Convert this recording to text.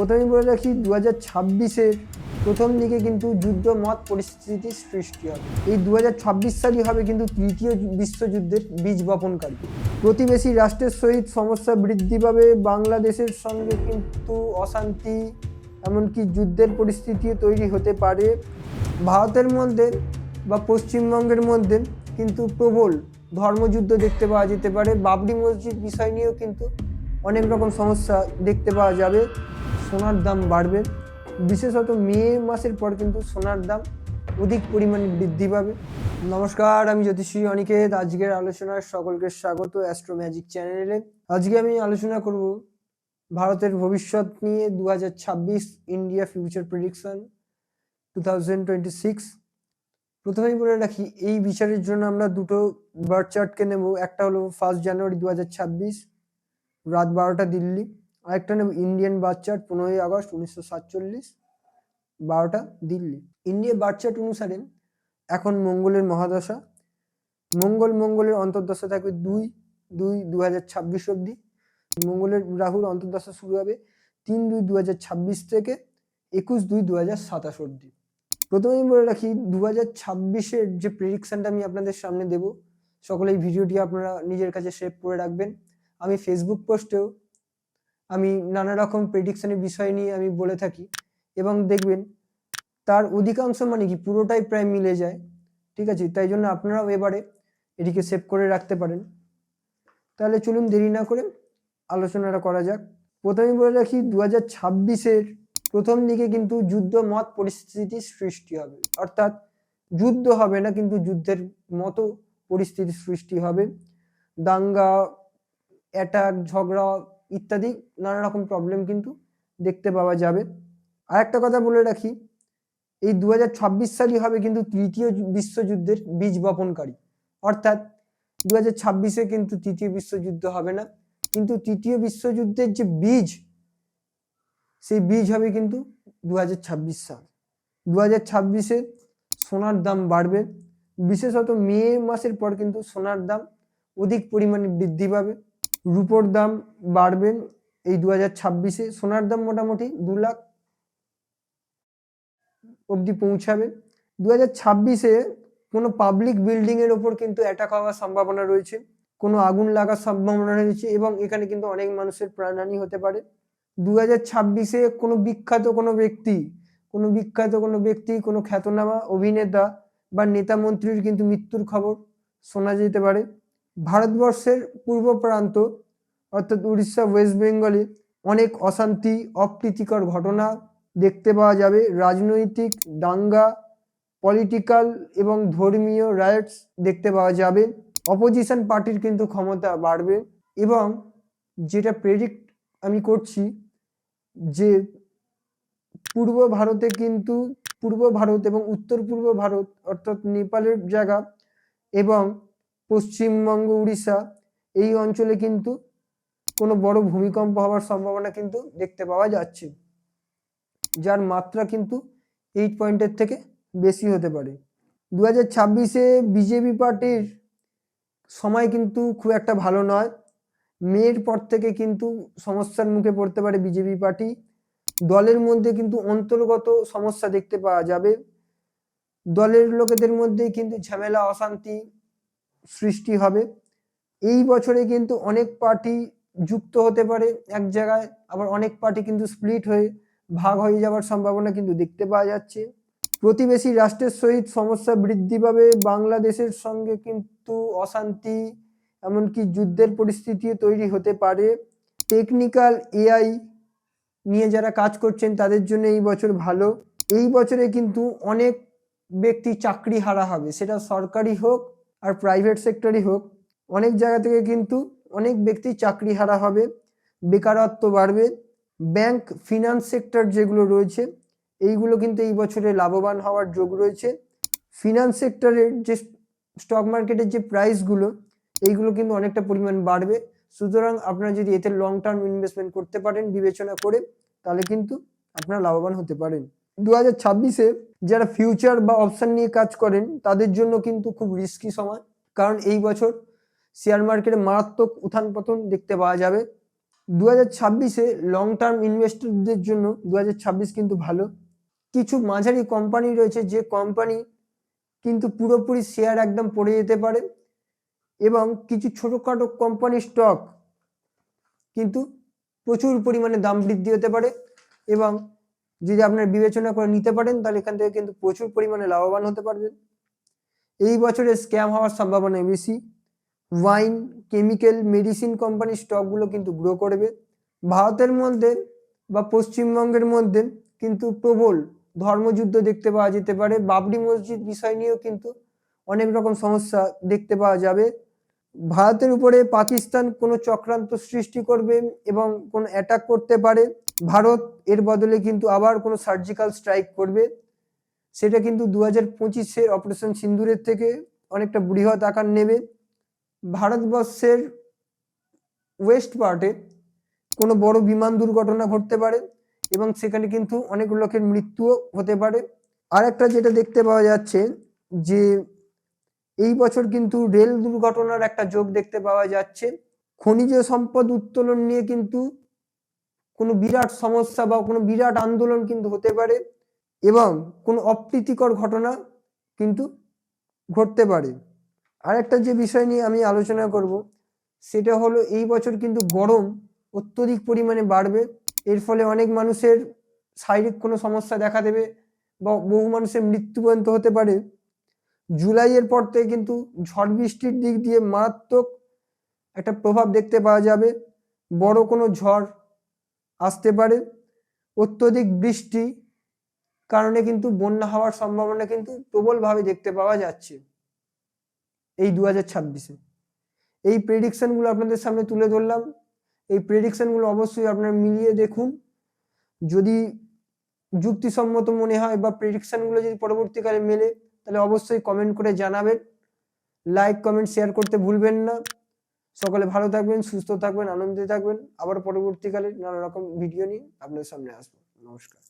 প্রথমেই বলে রাখি দু হাজার ছাব্বিশের প্রথম দিকে কিন্তু যুদ্ধ মত পরিস্থিতির সৃষ্টি হবে। এই দু হাজার ছাব্বিশ সালই হবে কিন্তু তৃতীয় বিশ্বযুদ্ধের বীজ বপনকারী। প্রতিবেশী রাষ্ট্রের সহিত সমস্যা বৃদ্ধি পাবে, বাংলাদেশের সঙ্গে কিন্তু অশান্তি, এমনকি যুদ্ধের পরিস্থিতিও তৈরি হতে পারে। ভারতের মধ্যে বা পশ্চিমবঙ্গের মধ্যে কিন্তু প্রবল ধর্মযুদ্ধ দেখতে পাওয়া যেতে পারে। বাবরি মসজিদ বিষয় নিয়েও কিন্তু অনেক রকম সমস্যা দেখতে পাওয়া যাবে। সোনার দাম বাড়বে। বিশেষত মে মাসের পর কিন্তু সোনার দাম অধিক পরিমাণে বৃদ্ধি পাবে। নমস্কার, আমি জ্যোতিষী অনিকেত। আজকের আলোচনায় সকলকে স্বাগত অ্যাস্ট্রো ম্যাজিক চ্যানেলে আজকে আমি আলোচনা করব ভারতের ভবিষ্যৎ নিয়ে দু হাজার ছাব্বিশ India future prediction two thousand twenty six প্রথমেই বলে রাখি, এই বিচারের জন্য আমরা দুটো বার্থ চার্টকে নেব। একটা হলো ফার্স্ট জানুয়ারি দু হাজার ছাব্বিশ, রাত বারোটা দিল্লি। আরেকটা নেব ইন্ডিয়ান বার্থ চার্ট পনেরোই আগস্ট উনিশশো সাতচল্লিশ, বারোটা দিল্লি। ইন্ডিয়া বার্থ চার্ট অনুসারে এখন মঙ্গলের মহাদশা। মঙ্গল, মঙ্গলের অন্তর্দশা থাকবে দুই দুই দু হাজার ছাব্বিশ অবধি। মঙ্গলের রাহুর অন্তর্দশা শুরু হবে তিন দুই দু হাজার ছাব্বিশ থেকে একুশ দুই দু হাজার সাতাশ অবধি। প্রথমেই বলে রাখি দু হাজার ছাব্বিশের যে প্রেডিকশনটা আমি আপনাদের সামনে দেব সকলে এই ভিডিওটি আপনারা নিজের কাছে সেভ করে রাখবেন। আমি ফেসবুক পোস্টেও আমি নানা রকম প্রেডিকশনের বিষয় নিয়ে আমি বলে থাকি। এবং দেখবেন, তার অধিকাংশ মানে কি পুরোটাই প্রায় মিলে যায়। ঠিক আছে? তাই জন্য আপনারাও এবারে এটিকে সেভ করে রাখতে পারেন। তাহলে চলুন দেরি না করে আলোচনাটা করা যাক। প্রথমেই বলে রাখি দু হাজার ছাব্বিশের প্রথম দিকে কিন্তু যুদ্ধ মত পরিস্থিতির সৃষ্টি হবে। অর্থাৎ যুদ্ধ হবে না, কিন্তু যুদ্ধের মতো পরিস্থিতির সৃষ্টি হবে। দাঙ্গা অ্যাটাক ঝগড়া ইত্যাদি নানা রকম প্রবলেম কিন্তু দেখতে পাওয়া যাবে। আর একটা কথা বলে রাখি, এই দু হাজার ছাব্বিশ সালই হবে কিন্তু তৃতীয় বিশ্বযুদ্ধের বীজ বপনকারী। অর্থাৎ দু হাজার ছাব্বিশে কিন্তু তৃতীয় বিশ্বযুদ্ধ হবে না, কিন্তু তৃতীয় বিশ্বযুদ্ধের যে বীজ, সেই বীজ হবে কিন্তু দু হাজার ছাব্বিশ সাল। দু হাজার ছাব্বিশে সোনার দাম বাড়বে, বিশেষত মে মাসের পর কিন্তু সোনার দাম অধিক পরিমাণে বৃদ্ধি পাবে। রুপোর দাম বাড়বে এই দু হাজার ছাব্বিশে। সোনার দাম মোটামুটি দু লাখ অবধি পৌঁছাবে। দু হাজার ছাব্বিশে কোনো পাবলিক বিল্ডিং এর ওপর কিন্তু অ্যাটাক হওয়ার সম্ভাবনা রয়েছে। কোনো আগুন লাগার সম্ভাবনা রয়েছে এবং এখানে কিন্তু অনেক মানুষের প্রাণহানি হতে পারে। দু হাজার ছাব্বিশে কোনো বিখ্যাত কোনো ব্যক্তি, কোনো বিখ্যাত কোনো ব্যক্তি, কোনো খ্যাতনামা অভিনেতা বা নেতা মন্ত্রীর কিন্তু মৃত্যুর খবর শোনা যেতে পারে। ভারতবর্ষের পূর্ব প্রান্ত অর্থাৎ উড়িষ্যা, ওয়েস্ট বেঙ্গলে অনেক অশান্তি, অপ্রীতিকর ঘটনা দেখতে পাওয়া যাবে। রাজনৈতিক, দাঙ্গা পলিটিক্যাল এবং ধর্মীয় রাইটস দেখতে পাওয়া যাবে। অপোজিশন পার্টির কিন্তু ক্ষমতা বাড়বে এবং যেটা প্রেডিক্ট আমি করছি যে পূর্ব ভারতে কিন্তু পূর্ব ভারত এবং উত্তর পূর্ব ভারত, অর্থাৎ নেপালের জায়গা এবং পশ্চিমবঙ্গ, উড়িষ্যা, এই অঞ্চলে কিন্তু কোনো বড় ভূমিকম্প হওয়ার সম্ভাবনা কিন্তু দেখতে পাওয়া যাচ্ছে। যার মাত্রা কিন্তু এইট পয়েন্টের থেকে বেশি হতে পারে। দু হাজার ছাব্বিশে বিজেপি পার্টির সময় কিন্তু খুব একটা ভালো নয়। মেয়ের পর থেকে কিন্তু সমস্যার মুখে পড়তে পারে বিজেপি পার্টি। দলের মধ্যে কিন্তু অন্তর্গত সমস্যা দেখতে পাওয়া যাবে। দলের লোকেদের মধ্যে কিন্তু ঝামেলা, অশান্তি সৃষ্টি হবে। এই বছরে কিন্তু অনেক পার্টি যুক্ত হতে পারে। এক জায়গায় আবার অনেক পার্টি কিন্তু স্প্লিট হয়ে ভাগ হয়ে যাওয়ার সম্ভাবনা কিন্তু দেখতে পাওয়া যাচ্ছে। প্রতিবেশী রাষ্ট্রের সহিত সমস্যা বৃদ্ধি পাবে। বাংলাদেশের সঙ্গে কিন্তু অশান্তি, এমনকি যুদ্ধের পরিস্থিতিও তৈরি হতে পারে। টেকনিক্যাল এআই নিয়ে যারা কাজ করছেন, তাদের জন্য এই বছর ভালো। এই বছরে কিন্তু অনেক ব্যক্তি চাকরি হারা হবে। সেটা সরকারি হোক আর প্রাইভেট সেক্টরই হোক, অনেক জায়গা থেকে কিন্তু অনেক ব্যক্তি চাকরি হারা হবে, বেকারত্ব বাড়বে ব্যাংক ফিনান্স সেক্টর যেগুলো রয়েছে, এইগুলো কিন্তু এই বছরে লাভবান হওয়ার যোগ রয়েছে। ফিনান্স সেক্টরের যে স্টক মার্কেটের যে প্রাইসগুলো এইগুলো কিন্তু অনেকটা পরিমাণ বাড়বে। সুতরাং আপনারা যদি এতে লং টার্ম ইনভেস্টমেন্ট করতে পারেন, বিবেচনা করে, তাহলে কিন্তু আপনারা লাভবান হতে পারেন। দু হাজার ছাব্বিশে যারা ফিউচার বা অপশন নিয়ে কাজ করেন, তাদের জন্য কিন্তু খুব রিস্কি সময়। কারণ এই বছর শেয়ার মার্কেটে মারাত্মক উত্থান পতন দেখতে পাওয়া যাবে। দু হাজার ছাব্বিশে লং টার্ম ইনভেস্টরদের জন্য দু হাজার ছাব্বিশ কিন্তু ভালো। কিছু মাঝারি কোম্পানি রয়েছে, যে কোম্পানি কিন্তু পুরোপুরি শেয়ার একদম পড়ে যেতে পারে এবং কিছু ছোটোখাটো কোম্পানি স্টক কিন্তু প্রচুর পরিমাণে দাম বৃদ্ধি হতে পারে এবং যদি আপনার বিবেচনা করে নিতে পারেন, তাহলে এখান থেকে কিন্তু প্রচুর পরিমাণে লাভবান হতে পারবেন। এই বছরে স্ক্যাম হওয়ার সম্ভাবনা বেশি। ওয়াইন কেমিক্যাল মেডিসিন কোম্পানির স্টকগুলো কিন্তু গ্রো করবে। ভারতের মধ্যে বা পশ্চিমবঙ্গের মধ্যে কিন্তু প্রবল ধর্মযুদ্ধ দেখতে পাওয়া যেতে পারে। বাবরি মসজিদ বিষয় নিয়েও কিন্তু অনেক রকম সমস্যা দেখতে পাওয়া যাবে। ভারতের উপরে পাকিস্তান কোনো চক্রান্ত সৃষ্টি করবে এবং কোনো অ্যাটাক করতে পারে। ভারত এর বদলে কিন্তু আবার কোনো সার্জিক্যাল স্ট্রাইক করবে। সেটা কিন্তু দু হাজার পঁচিশের অপারেশন সিন্দুরের থেকে অনেকটা বৃহৎ আকার নেবে। ভারতবর্ষের ওয়েস্ট পার্টে কোনো বড় বিমান দুর্ঘটনা ঘটতে পারে এবং সেখানে কিন্তু অনেক লোকের মৃত্যুও হতে পারে। আর একটা যেটা দেখতে পাওয়া যাচ্ছে যে এই বছর কিন্তু রেল দুর্ঘটনার একটা যোগ দেখতে পাওয়া যাচ্ছে। খনিজ সম্পদ উত্তোলন নিয়ে কিন্তু কোনো বিরাট সমস্যা বা কোনো বিরাট আন্দোলন কিন্তু হতে পারে এবং কোনো অপ্রীতিকর ঘটনা কিন্তু ঘটতে পারে। আর একটা যে বিষয় নিয়ে আমি আলোচনা করব, সেটা হলো এই বছর কিন্তু গরম অত্যধিক পরিমাণে বাড়বে। এর ফলে অনেক মানুষের শারীরিক কোনো সমস্যা দেখা দেবে বা বহু মানুষের মৃত্যু পর্যন্ত হতে পারে। জুলাইয়ের পর থেকে কিন্তু ঝড় বৃষ্টির দিক দিয়ে মারাত্মক একটা প্রভাব দেখতে পাওয়া যাবে। বড় কোনো ঝড় আসতে পারে। অত্যধিক বৃষ্টি কারণে কিন্তু বন্যা হওয়ার সম্ভাবনা কিন্তু প্রবলভাবে দেখতে পাওয়া যাচ্ছে এই দু হাজার ছাব্বিশে। এই প্রেডিকশনগুলো আপনাদের সামনে তুলে ধরলাম। এই প্রেডিকশনগুলো অবশ্যই আপনারা মিলিয়ে দেখুন। যদি যুক্তিসম্মত মনে হয় বা প্রেডিকশনগুলো যদি পরবর্তীকালে মেলে, তাহলে অবশ্যই কমেন্ট করে জানাবেন। লাইক কমেন্ট শেয়ার করতে ভুলবেন না। সকলে ভালো থাকবেন, সুস্থ থাকবেন, আনন্দে থাকবেন। আবার পরবর্তীকালে নানা রকম ভিডিও নিয়ে আপনার সামনে আসব। নমস্কার।